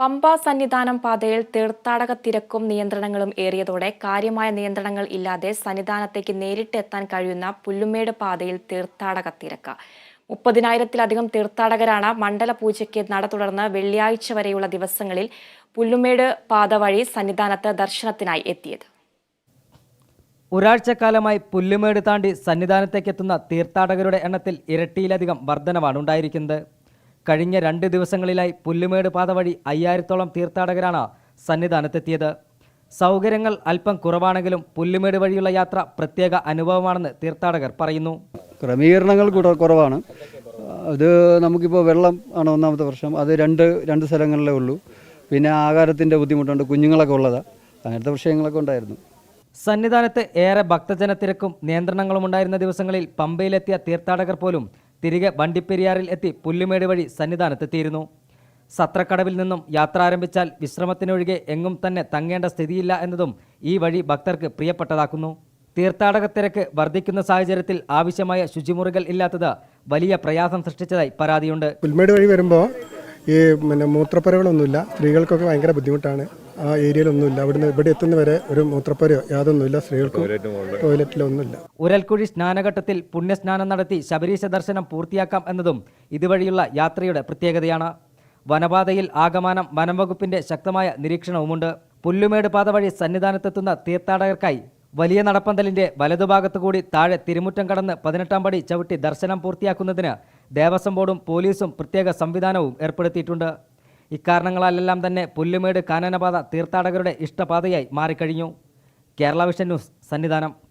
പമ്പ സന്നിധാനം പാതയിൽ തീർത്ഥാടക തിരക്കും നിയന്ത്രണങ്ങളും ഏറിയതോടെ കാര്യമായ നിയന്ത്രണങ്ങൾ ഇല്ലാതെ സന്നിധാനത്തേക്ക് നേരിട്ട് എത്താൻ കഴിയുന്ന പുല്ലുമേട് പാതയിൽ തീർത്ഥാടക തിരക്ക്. മുപ്പതിനായിരത്തിലധികം തീർത്ഥാടകരാണ് മണ്ഡല പൂജയ്ക്ക് നട തുടർന്ന് വെള്ളിയാഴ്ച വരെയുള്ള ദിവസങ്ങളിൽ പുല്ലുമേട് പാത വഴി സന്നിധാനത്ത് ദർശനത്തിനായി എത്തിയത്. ഒരാഴ്ചക്കാലമായി പുല്ലുമേട് താണ്ടി സന്നിധാനത്തേക്കെത്തുന്ന തീർത്ഥാടകരുടെ എണ്ണത്തിൽ ഇരട്ടിയിലധികം വർധനവാണ് ഉണ്ടായിരിക്കുന്നത് കഴിഞ്ഞ രണ്ട് ദിവസങ്ങളിലായി പുല്ലുമേട് പാത വഴി അയ്യായിരത്തോളം തീർത്ഥാടകരാണ് സന്നിധാനത്തെത്തിയത്. സൗകര്യങ്ങൾ അല്പം കുറവാണെങ്കിലും പുല്ലുമേട് വഴിയുള്ള യാത്ര പ്രത്യേക അനുഭവമാണെന്ന് തീർത്ഥാടകർ പറയുന്നു. ക്രമീകരണങ്ങൾ കുറവാണ്. അത് നമുക്കിപ്പോൾ വെള്ളം ആണ് ഒന്നാമത്തെ പ്രശ്നം. അത് രണ്ട് രണ്ട് സ്ഥലങ്ങളിലേ ഉള്ളൂ. പിന്നെ ആഹാരത്തിന്റെ ബുദ്ധിമുട്ടുണ്ട്. കുഞ്ഞുങ്ങളൊക്കെ ഉള്ളതാണ് അങ്ങനത്തെ വിഷയങ്ങളൊക്കെ ഉണ്ടായിരുന്നു. സന്നിധാനത്ത് ഏറെ ഭക്തജനത്തിരക്കും നിയന്ത്രണങ്ങളും ഉണ്ടായിരുന്ന ദിവസങ്ങളിൽ പമ്പയിലെത്തിയ തീർത്ഥാടകർ പോലും തിരികെ വണ്ടിപ്പെരിയാറിൽ എത്തി പുല്ലുമേട് വഴി സന്നിധാനത്തെത്തിയിരുന്നു. സത്രക്കടവിൽ നിന്നും യാത്ര ആരംഭിച്ചാൽ വിശ്രമത്തിനൊഴികെ എങ്ങും തന്നെ തങ്ങേണ്ട സ്ഥിതിയില്ല എന്നതും ഈ വഴി ഭക്തർക്ക് പ്രിയപ്പെട്ടതാക്കുന്നു. തീർത്ഥാടക തിരക്ക് വർദ്ധിക്കുന്ന സാഹചര്യത്തിൽ ആവശ്യമായ ശുചിമുറികൾ ഇല്ലാത്തത് വലിയ പ്രയാസം സൃഷ്ടിച്ചതായി പരാതിയുണ്ട്. പുൽമേട് വഴി വരുമ്പോൾ ഈ പിന്നെ മൂത്രപ്പുരകളൊന്നുമില്ല. സ്ത്രീകൾക്കൊക്കെ ഭയങ്കര ബുദ്ധിമുട്ടാണ്. ആ ഏരിയയിലൊന്നുമില്ല. അവിടുന്ന് ഇവിടെ എത്തുന്നവരെ ഒരു മൂത്രപ്പരയോ യാതൊന്നുമില്ല. സ്ത്രീകൾക്ക് ടോയ്ലറ്റിലൊന്നുമില്ല. ഉരൽക്കുഴി സ്നാനഘട്ടത്തിൽ പുണ്യസ്നാനം നടത്തി ശബരീശ ദർശനം പൂർത്തിയാക്കാം എന്നതും ഇതുവഴിയുള്ള യാത്രയുടെ പ്രത്യേകതയാണ്. വനപാതയിൽ ആഗമനം വനംവകുപ്പിന്റെ ശക്തമായ നിരീക്ഷണവുമുണ്ട്. പുല്ലുമേട് പാത വഴി സന്നിധാനത്തെത്തുന്ന തീർത്ഥാടകർക്കായി വലിയ നടപ്പന്തലിന്റെ വലതുഭാഗത്തുകൂടി താഴെ തിരുമുറ്റം കടന്ന് പതിനെട്ടാം പടി ചവിട്ടി ദർശനം പൂർത്തിയാക്കുന്നതിന് ദേവസ്വം ബോർഡും പോലീസും പ്രത്യേക സംവിധാനവും ഏർപ്പെടുത്തിയിട്ടുണ്ട്. ഇക്കാരണങ്ങളാലെല്ലാം തന്നെ പുല്ലുമേട് കാനനപാത തീർത്ഥാടകരുടെ ഇഷ്ടപാതയായി മാറിക്കഴിഞ്ഞു. Kerala vision news Sannidhanam.